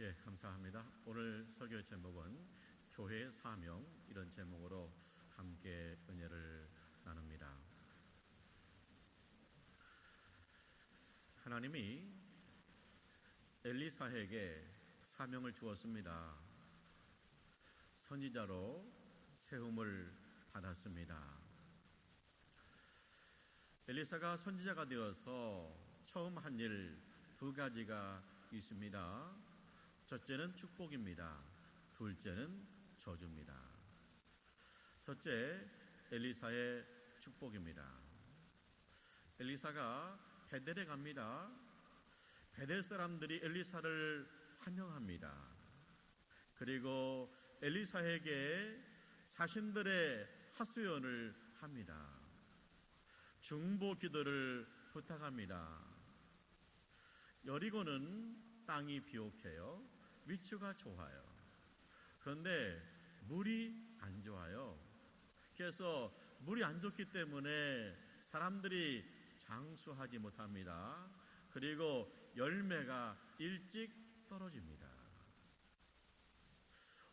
예, 감사합니다. 오늘 설교의 제목은 교회의 사명 이런 제목으로 함께 은혜를 나눕니다. 하나님이 엘리사에게 사명을 주었습니다. 선지자로 세움을 받았습니다. 엘리사가 선지자가 되어서 처음 한 일 두 가지가 있습니다. 첫째는 축복입니다. 둘째는 저주입니다. 첫째, 엘리사의 축복입니다. 엘리사가 베델에 갑니다. 베델 사람들이 엘리사를 환영합니다. 그리고 엘리사에게 자신들의 하수연을 합니다. 중보 기도를 부탁합니다. 여리고는 땅이 비옥해요. 위치가 좋아요. 그런데 물이 안 좋아요. 그래서 물이 안 좋기 때문에 사람들이 장수하지 못합니다. 그리고 열매가 일찍 떨어집니다.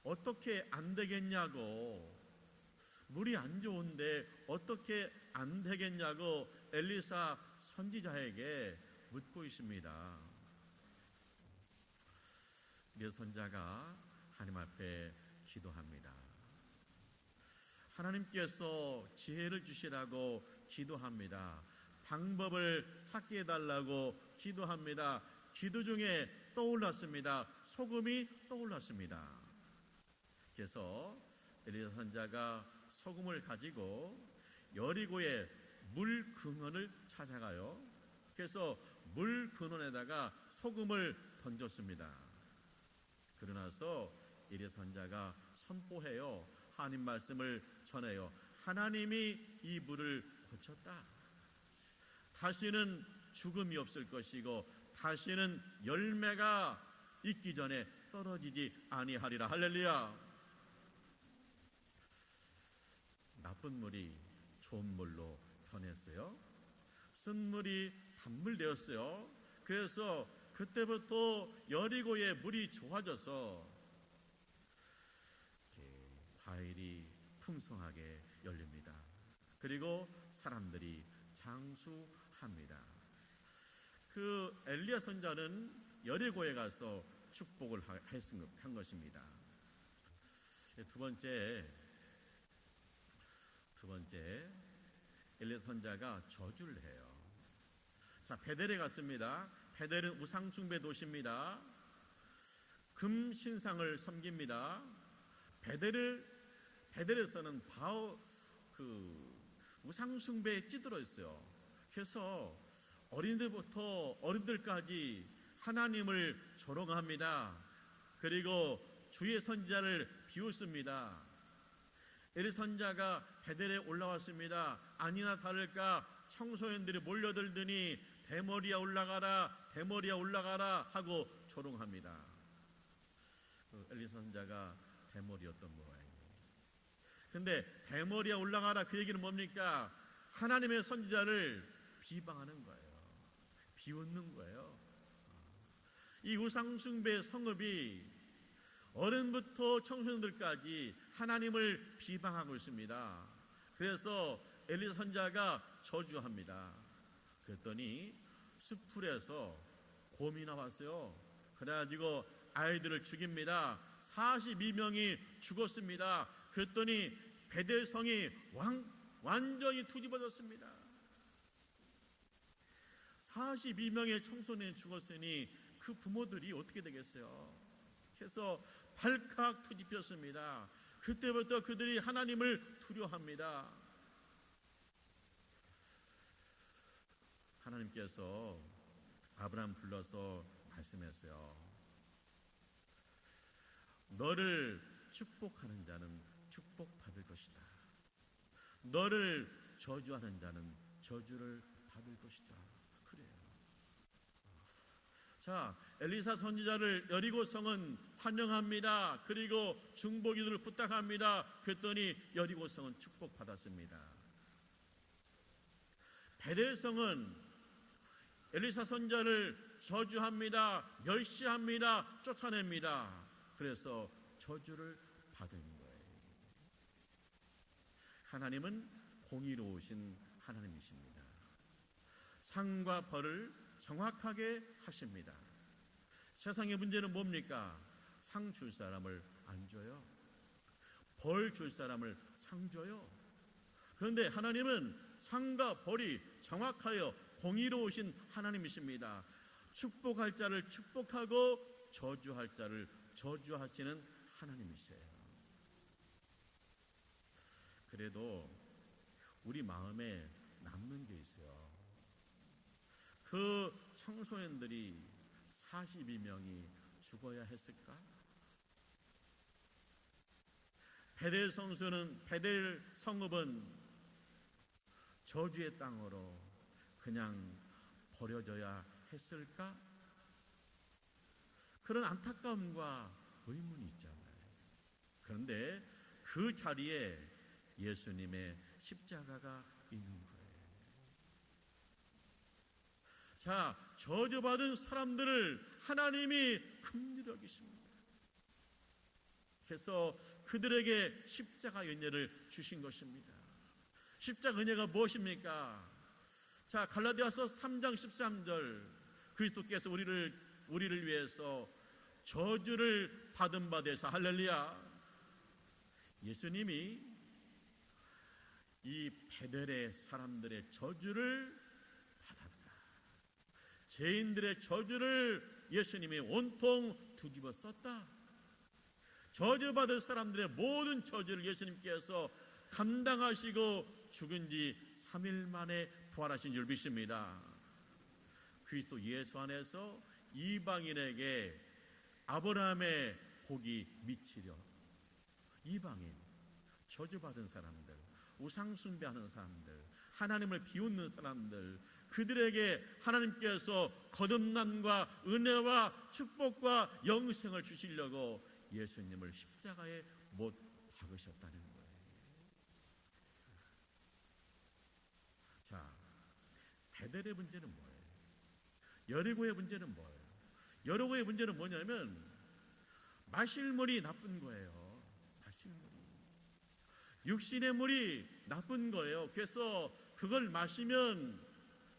어떻게 안 되겠냐고 물이 안 좋은데 어떻게 안 되겠냐고 엘리사 선지자에게 묻고 있습니다. 이 선자가 하나님 앞에 기도합니다. 하나님께서 지혜를 주시라고 기도합니다. 방법을 찾게 해달라고 기도합니다. 기도 중에 떠올랐습니다. 소금이 떠올랐습니다. 그래서 엘리사 선자가 소금을 가지고 여리고의 물 근원을 찾아가요. 그래서 물 근원에다가 소금을 던졌습니다. 그러나서 이리 선자가 선포해요. 하나님 말씀을 전해요. 하나님이 이 물을 고쳤다. 다시는 죽음이 없을 것이고 다시는 열매가 있기 전에 떨어지지 아니하리라. 할렐루야. 나쁜 물이 좋은 물로 변했어요. 쓴 물이 단물 되었어요. 그래서 그때부터 여리고의 물이 좋아져서 과일이 풍성하게 열립니다. 그리고 사람들이 장수합니다. 그 엘리야 선자는 여리고에 가서 축복을 한 것입니다. 두 번째 두 번째 엘리야 선자가 저주를 해요. 자 베델에 갔습니다. 베델은 우상 숭배 도시입니다. 금 신상을 섬깁니다. 베델을 베델에서는 바오 그 우상 숭배에 찌들어 있어요. 그래서 어린이들부터 어른들까지 하나님을 조롱합니다. 그리고 주의 선지자를 비웃습니다. 에리 선자가 베델에 올라왔습니다. 아니나 다를까 청소년들이 몰려들더니 대머리야 올라가라, 대머리야 올라가라 하고 조롱합니다. 그 엘리 선자가 대머리였던 모양이에요. 근데 대머리야 올라가라 그 얘기는 뭡니까? 하나님의 선지자를 비방하는 거예요. 비웃는 거예요. 이 우상숭배 성읍이 어른부터 청소년들까지 하나님을 비방하고 있습니다. 그래서 엘리 선자가 저주합니다. 그랬더니 수풀에서 곰이 나왔어요. 그래가지고 아이들을 죽입니다. 42명이 죽었습니다. 그랬더니 베델성이 왕, 완전히 투집어졌습니다. 42명의 청소년이 죽었으니 그 부모들이 어떻게 되겠어요? 그래서 발칵 투집혔습니다. 그때부터 그들이 하나님을 두려워합니다. 하나님께서 아브라함 불러서 말씀했어요. 너를 축복하는 자는 축복받을 것이다. 너를 저주하는 자는 저주를 받을 것이다. 그래요. 자, 엘리사 선지자를 여리고 성은 환영합니다. 그리고 중보기도를 부탁합니다. 그랬더니 여리고 성은 축복받았습니다. 베델 성은 엘리사 선자를 저주합니다. 멸시합니다. 쫓아냅니다. 그래서 저주를 받은 거예요. 하나님은 공의로우신 하나님이십니다. 상과 벌을 정확하게 하십니다. 세상의 문제는 뭡니까? 상 줄 사람을 안 줘요. 벌 줄 사람을 상 줘요. 그런데 하나님은 상과 벌이 정확하여 공의로우신 하나님이십니다. 축복할 자를 축복하고 저주할 자를 저주하시는 하나님이세요. 그래도 우리 마음에 남는 게 있어요. 그 청소년들이 42명이 죽어야 했을까? 베델 성수는 베델 성읍은 저주의 땅으로 그냥 버려져야 했을까? 그런 안타까움과 의문이 있잖아요. 그런데 그 자리에 예수님의 십자가가 있는 거예요. 자, 저주받은 사람들을 하나님이 긍휼히 여기십니다. 그래서 그들에게 십자가 은혜를 주신 것입니다. 십자가 은혜가 무엇입니까? 자, 갈라디아서 3장 13절 그리스도께서 우리를 우리를 위해서 저주를 받은 바 되사 할렐루야. 예수님이 이 베델의 사람들의 저주를 받았다. 죄인들의 저주를 예수님이 온통 두집어 썼다. 저주받을 사람들의 모든 저주를 예수님께서 감당하시고 죽은 지 3일 만에 부활하신 줄 믿습니다. 그리스도 예수 안에서 이방인에게 아브라함의 복이 미치려 이방인 저주받은 사람들 우상 숭배하는 사람들 하나님을 비웃는 사람들 그들에게 하나님께서 거듭남과 은혜와 축복과 영생을 주시려고 예수님을 십자가에 못 박으셨다는 거예요. 자, 베델의 문제는 뭐예요? 여리고의 문제는 뭐예요? 여리고의 문제는 뭐냐면 마실 물이 나쁜 거예요. 마실 물이. 육신의 물이 나쁜 거예요. 그래서 그걸 마시면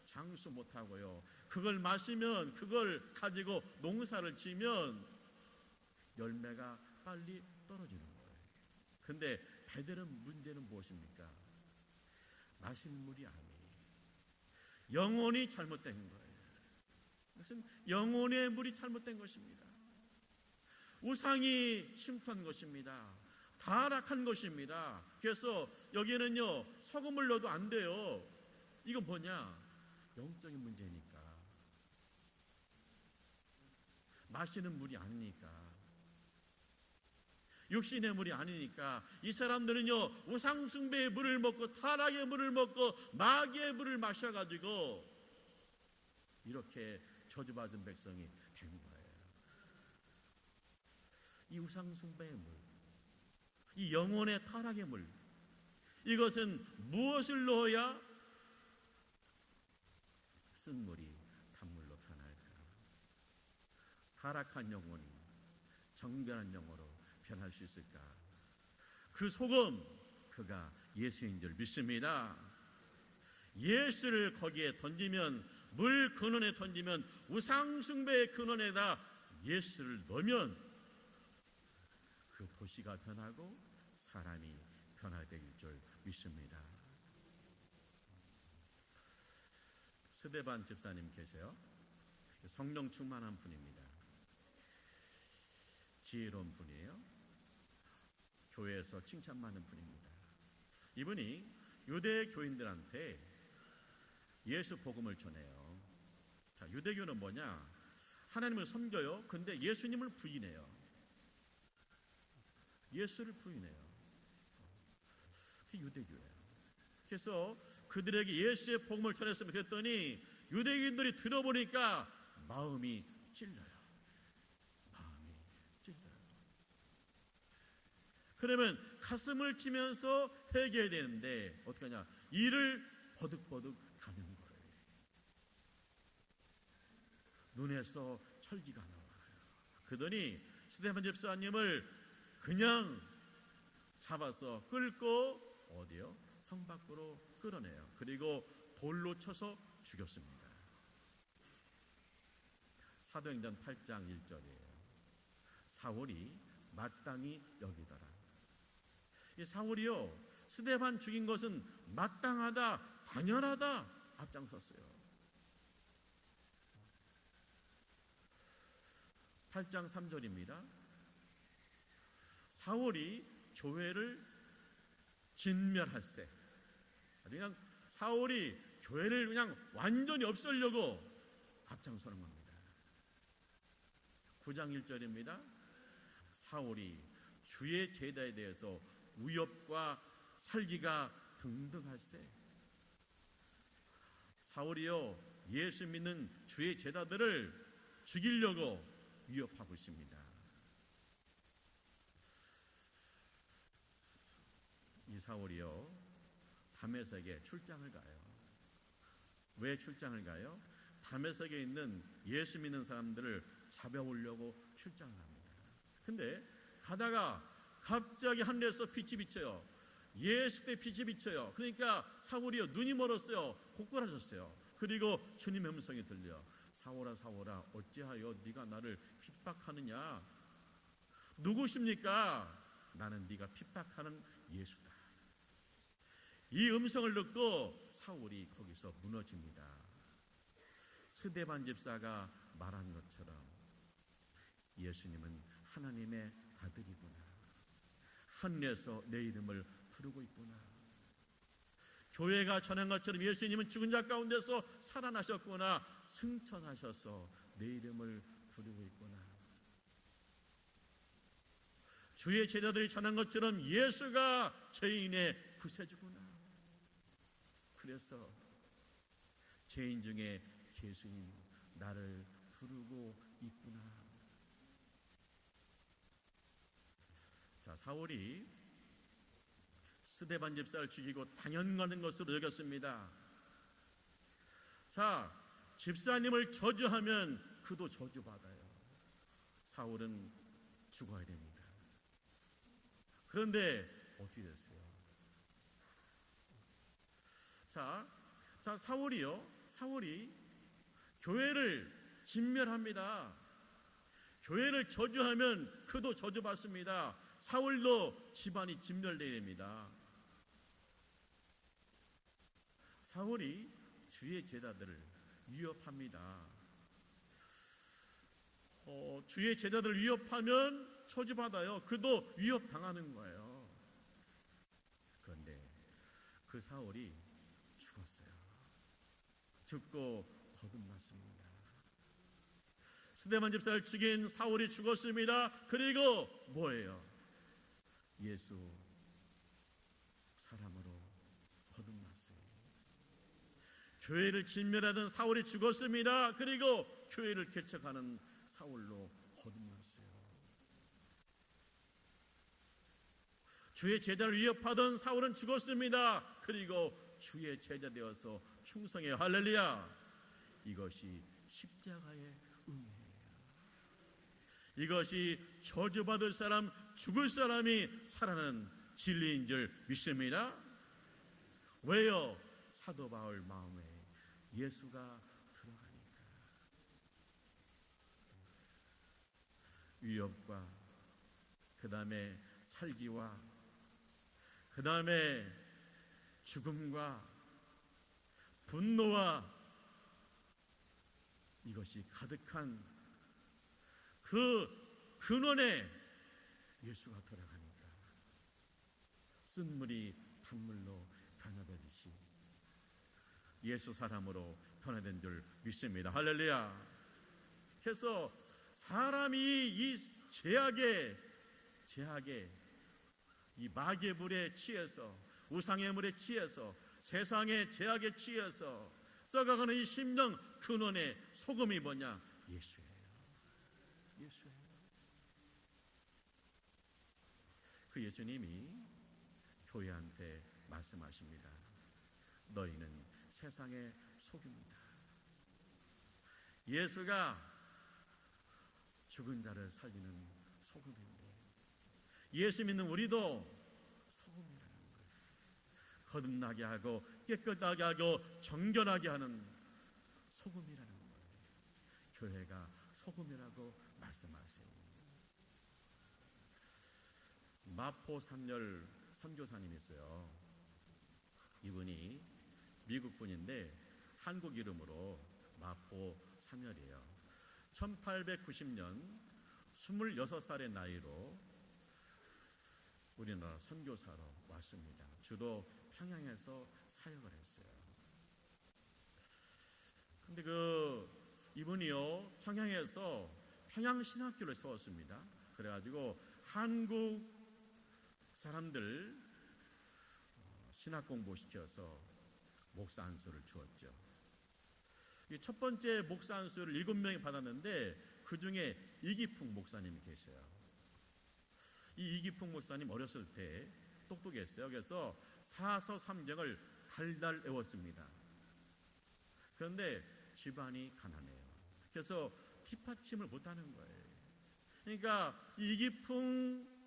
장수 못 하고요. 그걸 마시면 그걸 가지고 농사를 지면 열매가 빨리 떨어지는 거예요. 근데 베델은 문제는 무엇입니까? 마실 물이 아니에요. 영혼이 잘못된 거예요. 그것은 영혼의 물이 잘못된 것입니다. 우상이 침투한 것입니다. 타락한 것입니다. 그래서 여기에는요 소금을 넣어도 안 돼요. 이건 뭐냐? 영적인 문제니까. 마시는 물이 아니니까. 육신의 물이 아니니까 이 사람들은요 우상 숭배의 물을 먹고 타락의 물을 먹고 마귀의 물을 마셔가지고 이렇게 저주받은 백성이 된 거예요. 이 우상 숭배의 물, 이 영혼의 타락의 물, 이것은 무엇을 넣어야 쓴 물이 단물로 변할까? 타락한 영혼이 정결한 영으로 변할 수 있을까? 그 소금 그가 예수인 줄 믿습니다. 예수를 거기에 던지면 물 근원에 던지면 우상 숭배의 근원에다 예수를 넣으면 그 도시가 변하고 사람이 변화될 줄 믿습니다. 스데반 집사님 계세요. 성령 충만한 분입니다. 지혜로운 분이에요. 교회에서 칭찬 많은 분입니다. 이분이 유대 교인들한테 예수 복음을 전해요. 자, 유대교는 뭐냐? 하나님을 섬겨요. 근데 예수님을 부인해요. 예수를 부인해요. 그게 유대교예요. 그래서 그들에게 예수의 복음을 전했으면 그랬더니 유대인들이 들어보니까 마음이 찔려요. 마음이 찔려요. 그러면 가슴을 치면서 회개해야 되는데 어떻게 하냐? 이를 버득버득 가는 거예요. 눈에서 철기가 나와요. 그러더니 스테반 집사님을 그냥 잡아서 끌고 어디요? 성 밖으로 끌어내요. 그리고 돌로 쳐서 죽였습니다. 사도행전 8장 1절이에요. 사울이 마땅히 여기더라. 이 사울이요 스데반 죽인 것은 마땅하다, 당연하다 앞장섰어요. 8장 3절입니다. 사울이 교회를 진멸할세. 그냥 사울이 교회를 그냥 완전히 없애려고 앞장서는 겁니다. 9장 1절입니다. 사울이 주의 제자에 대해서 위협과 살기가 등등할세. 사울이요 예수 믿는 주의 제자들을 죽이려고 위협하고 있습니다. 이 사울이요 담에색에 출장을 가요. 왜 출장을 가요? 담에색에 있는 예수 믿는 사람들을 잡아오려고 출장을 합니다. 근데 가다가 갑자기 하늘에서 빛이 비쳐요. 예수의 빛이 비쳐요. 그러니까 사울이요 눈이 멀었어요. 고꾸라졌어요. 그리고 주님의 음성이 들려. 사울아 사울아 어찌하여 네가 나를 핍박하느냐? 누구십니까? 나는 네가 핍박하는 예수다. 이 음성을 듣고 사울이 거기서 무너집니다. 스데반 집사가 말한 것처럼 예수님은 하나님의 아들이구나. 하늘에서 내 이름을 부르고 있구나. 교회가 전한 것처럼 예수님은 죽은 자 가운데서 살아나셨구나. 승천하셔서 내 이름을 부르고 있구나. 주의 제자들이 전한 것처럼 예수가 죄인의 구세주구나. 그래서 죄인 중에 예수님 나를 부르고 있구나. 자, 사울이 스데반 집사를 죽이고 당연하는 것으로 여겼습니다. 자, 집사님을 저주하면 그도 저주받아요. 사울은 죽어야 됩니다. 그런데 어떻게 됐어요? 자, 자 사울이요. 사울이 교회를 진멸합니다. 교회를 저주하면 그도 저주받습니다. 사울도 집안이 진멸되립니다. 사울이 주의 제자들을 위협합니다. 어, 주의 제자들을 위협하면 처지받아요. 그도 위협당하는 거예요. 그런데 그 사울이 죽었어요. 죽고 거듭났습니다. 스데반 집사를 죽인 사울이 죽었습니다. 그리고 뭐예요? 예수 사람으로 거듭났어요. 교회를 진멸하던 사울이 죽었습니다. 그리고 교회를 개척하는 사울로 거듭났어요. 주의 제자를 위협하던 사울은 죽었습니다. 그리고 주의 제자 되어서 충성해 할렐루야. 이것이 십자가의 의미예요. 이것이 저주받을 사람, 죽을 사람이 살아나는 진리인 줄 믿습니다. 왜요? 사도 바울 마음에 예수가 들어가니까 위협과 그 다음에 살기와 그 다음에 죽음과 분노와 이것이 가득한 그 근원에 예수가 들어가니까 쓴물이 단물로 변화되듯이 예수 사람으로 변화된 줄 믿습니다. 할렐루야. 그래서 사람이 이 죄악에 죄악에 이 마귀의 물에 취해서 우상의 물에 취해서 세상의 죄악에 취해서 썩어가는 이 심령 근원의 소금이 뭐냐? 예수예요. 그 예수님이 교회한테 말씀하십니다. 너희는 세상의 소금이다. 예수가 죽은 자를 살리는 소금인데 예수 믿는 우리도 소금이라는 거예요. 거듭나게 하고 깨끗하게 하고 정결하게 하는 소금이라는 거예요. 교회가 소금이라고 말씀하세요. 마포 산열 선교사님이 있어요. 이분이 미국 분인데 한국 이름으로 마포 산열이에요. 1890년 26살의 나이로 우리나라 선교사로 왔습니다. 주로 평양에서 사역을 했어요. 근데 그 이분이요 평양에서 평양 신학교를 세웠습니다. 그래가지고 한국 사람들 어, 신학 공부 시켜서 목사 안수를 주었죠. 이첫 번째 목사 안수를 일곱 명이 받았는데 그 중에 이기풍 목사님이 계셔요. 이 이기풍 목사님 어렸을 때 똑똑했어요. 그래서 사서 삼경을 달달 외웠습니다. 그런데 집안이 가난해요. 그래서 뒷받침을 못하는 거예요. 그러니까 이 이기풍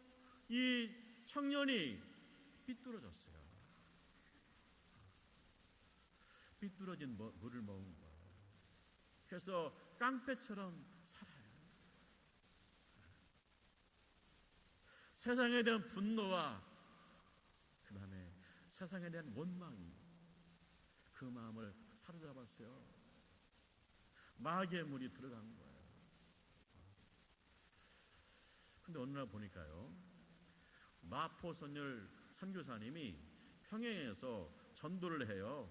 이 청년이 삐뚤어졌어요. 삐뚤어진 뭐- 물을 먹은 거예요. 그래서 깡패처럼 살아요. 세상에 대한 분노와 그 다음에 세상에 대한 원망이 그 마음을 사로잡았어요. 마귀의 물이 들어간 거예요. 근데 어느 날 보니까요. 마포 선열 선교사님이 평양에서 전도를 해요.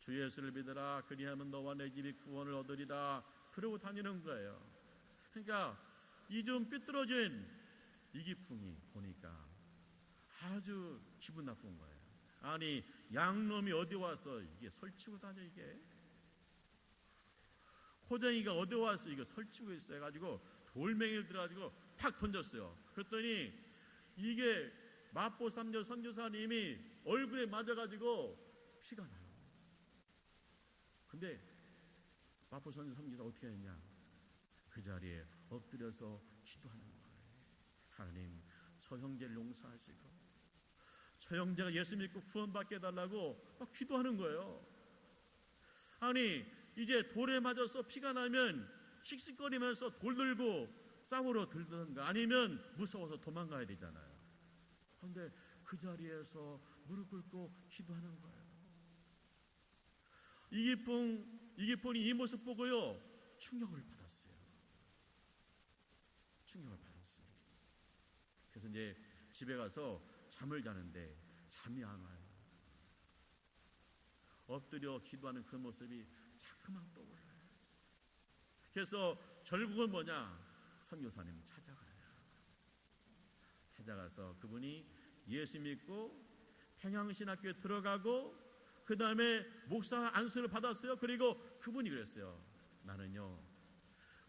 주 예수를 믿으라 그리하면 너와 내 집이 구원을 얻으리라 그러고 다니는 거예요. 그러니까 이 좀 삐뚤어진 이기풍이 보니까 아주 기분 나쁜 거예요. 아니 양놈이 어디 와서 이게 설치고 다녀 이게 호정이가 어디 와서 이거 설치고 있어 가지고 돌멩이를 들어가지고 팍 던졌어요. 그랬더니 이게 마포 삼녀 선교사님이 얼굴에 맞아가지고 피가 나요. 근데 마포 선교 선교사 어떻게 했냐? 그 자리에 엎드려서 기도하는 거예요. 하나님, 저 형제를 용서하시고 저 형제가 예수 믿고 구원받게 해달라고 막 기도하는 거예요. 아니 이제 돌에 맞아서 피가 나면 씩씩거리면서 돌 들고 싸우러 들든가 아니면 무서워서 도망가야 되잖아요. 그런데 그 자리에서 무릎 꿇고 기도하는 거예요. 이기풍 이기풍이 이 모습 보고요 충격을 받았어요. 충격을 받았어요. 그래서 이제 집에 가서 잠을 자는데 잠이 안 와요. 엎드려 기도하는 그 모습이 자꾸만 떠올라요. 그래서 결국은 뭐냐? 선교사님 찾아가요. 찾아가서 그분이 예수 믿고 평양신학교에 들어가고 그 다음에 목사 안수를 받았어요. 그리고 그분이 그랬어요. 나는요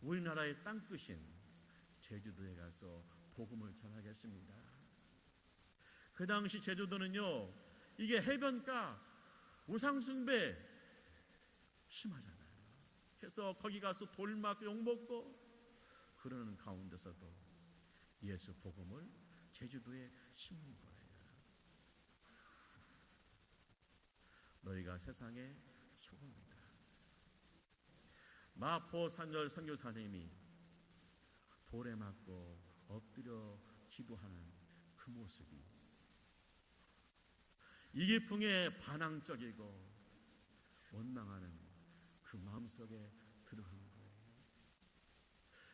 우리나라의 땅 끝인 제주도에 가서 복음을 전하겠습니다. 그 당시 제주도는요 이게 해변가 우상숭배 심하잖아요. 그래서 거기 가서 돌맞고 욕먹고 그러는 가운데서도 예수 복음을 제주도에 심은 거예요. 너희가 세상의 소금이다. 마포 산절 선교사님이 돌에 맞고 엎드려 기도하는 그 모습이 이기풍에 반항적이고 원망하는 그 마음속에.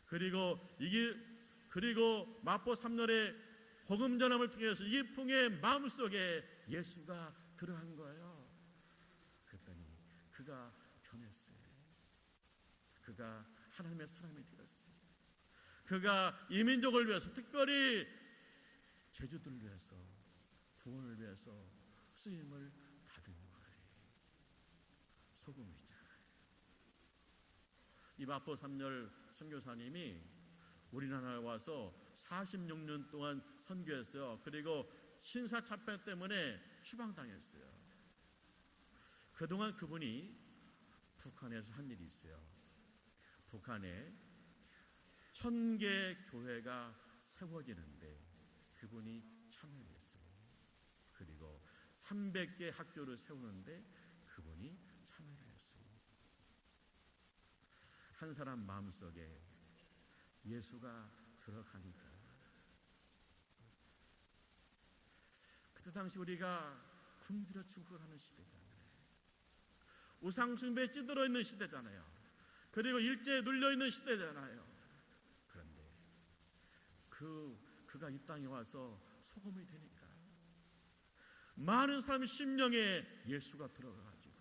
그리고 이게 그리고 마포 삼년의 복음 전함을 통해서 이기풍의 마음속에 예수가 들어간 거예요. 그랬더니 그가 변했어요. 그가 하나님의 사람이 되었어요. 그가 이민족을 위해서 특별히 제주도를 위해서 구원을 위해서 쓰임을 받은 거예요. 소금이죠. 이 마포 삼열 선교사님이 우리나라에 와서 46년 동안 선교했어요. 그리고 신사참배 때문에 추방당했어요. 그동안 그분이 북한에서 한 일이 있어요. 북한에 천 개 교회가 세워지는데 그분이 참여를 했어요. 그리고 300개 학교를 세우는데 그분이 참여를 했어요. 한 사람 마음속에 예수가 들어가니까 그때 당시 우리가 굶주려 죽어가는 시대잖아요. 우상숭배에 찌들어 있는 시대잖아요. 그리고 일제에 눌려 있는 시대잖아요. 그런데 그 그가 이 땅에 와서 소금이 되니까 많은 사람의 심령에 예수가 들어가가지고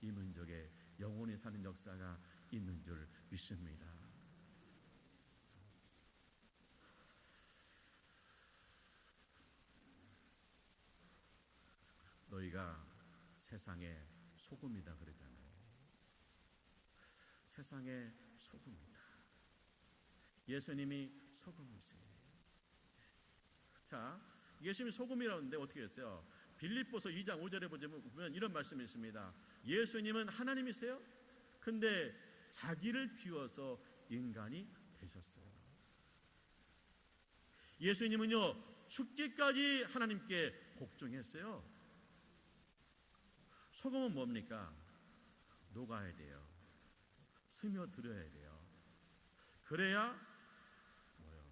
이 민족에 영원히 사는 역사가 있는 줄 믿습니다. 너희가 세상의 소금이다 그러잖아요. 세상의 소금이다. 예수님이 소금이세요. 자, 예수님이 소금이라는데 어떻게 했어요? 빌립보서 2장 5절에 보면 이런 말씀이 있습니다. 예수님은 하나님이세요? 근데 자기를 비워서 인간이 되셨어요. 예수님은요, 죽기까지 하나님께 복종했어요. 소금은 뭡니까? 녹아야 돼요. 스며들어야 돼요. 그래야 뭐요?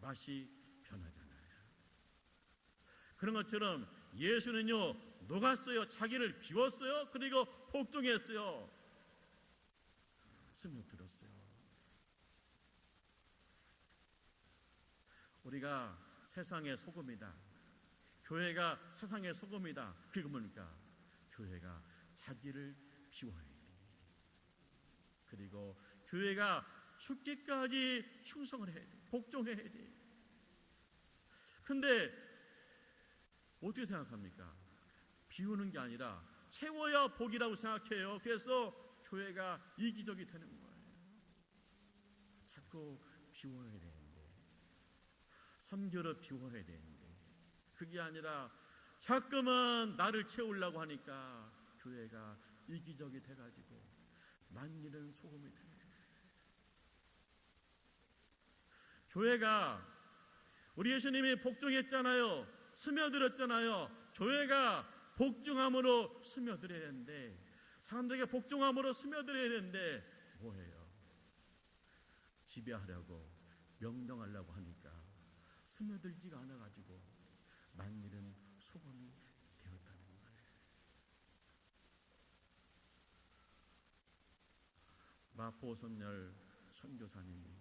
맛이 변하잖아요. 그런 것처럼 예수는요 녹았어요. 자기를 비웠어요. 그리고 복종했어요. 스며들었어요. 우리가 세상의 소금이다. 교회가 세상의 소금이다. 그게 뭡니까? 교회가 자기를 비워야 돼. 그리고 교회가 죽기까지 충성을 해야 돼. 복종해야 돼. 근데 어떻게 생각합니까? 비우는 게 아니라 채워야 복이라고 생각해요. 그래서 교회가 이기적이 되는 거예요. 자꾸 비워야 되는데 선교를 비워야 되는데 그게 아니라 자꾸만 나를 채우려고 하니까 교회가 이기적이 돼가지고 만일은 소금이 거예요. 교회가 우리 예수님이 복종했잖아요. 스며들었잖아요. 교회가 복종함으로 스며들어야 되는데 사람들에게 복종함으로 스며들어야 되는데 뭐예요? 지배하려고 명령하려고 하니까 스며들지가 않아 가지고 만일은 소금이 되었다는 거예요. 마포 선열 선교사님이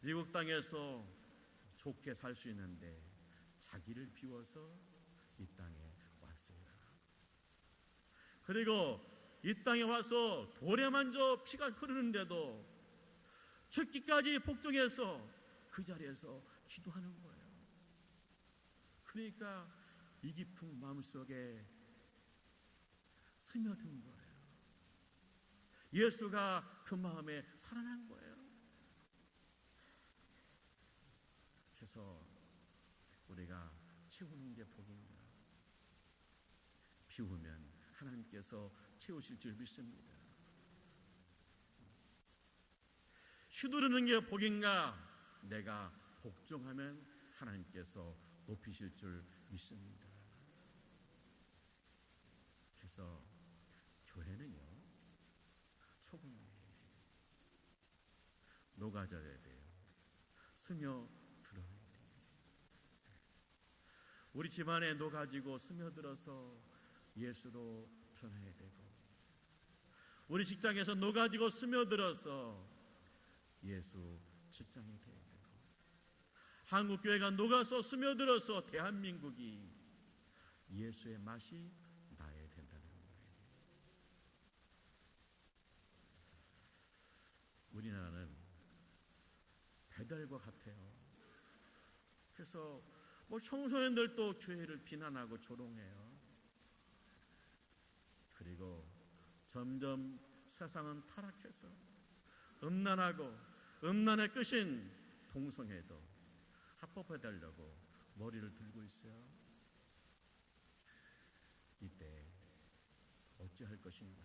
미국 땅에서 좋게 살 수 있는데 자기를 비워서 이 땅에 왔어요. 그리고 이 땅에 와서 돌에 만져 피가 흐르는데도 죽기까지 복종해서 그 자리에서 기도하는 거예요. 그러니까 이 깊은 마음속에 스며든 거예요. 예수가 그 마음에 살아난 거예요. 그래서 우리가 채우는 게 복인가? 비우면 하나님께서 채우실 줄 믿습니다. 휘두르는 게 복인가? 내가 복종하면 하나님께서 높이실 줄 믿습니다. 그래서 교회는요 소금이에요. 녹아져야 돼요. 스며 들어야 돼요. 우리 집안에 녹아지고 스며들어서 예수로 변해야 되고 우리 직장에서 녹아지고 스며들어서 예수 직장이 돼야 되고 한국 교회가 녹아서 스며들어서 대한민국이 예수의 맛이 나야 된다는 거예요. 우리나라는 배달과 같아요. 그래서 뭐 청소년들도 교회를 비난하고 조롱해요. 그리고 점점 세상은 타락해서 음란하고 음란의 끝인 동성애도 합법해달라고 머리를 들고 있어요. 이때 어찌할 것인가?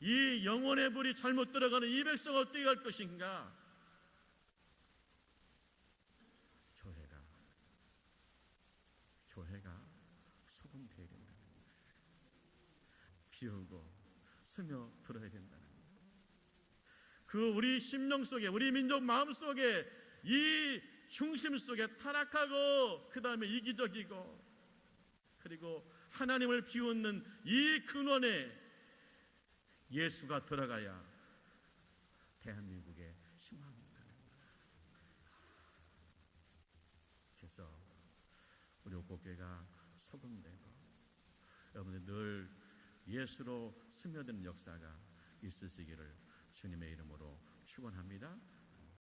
이 영혼의 불이 잘못 들어가는 이 백성 어떻게 할 것인가 교회가 소금 되어야 된다는 거예요. 비우고 스며 들어야 된다는 거예요. 그 우리 심령 속에 우리 민족 마음 속에 이 중심 속에 타락하고 그 다음에 이기적이고 그리고 하나님을 비웃는 이 근원에 예수가 들어가야 대한민국의 희망입니다. 그래서 우리 옥곡교회가 소금되고 여러분들 늘 예수로 스며드는 역사가 있으시기를 주님의 이름으로 축원합니다.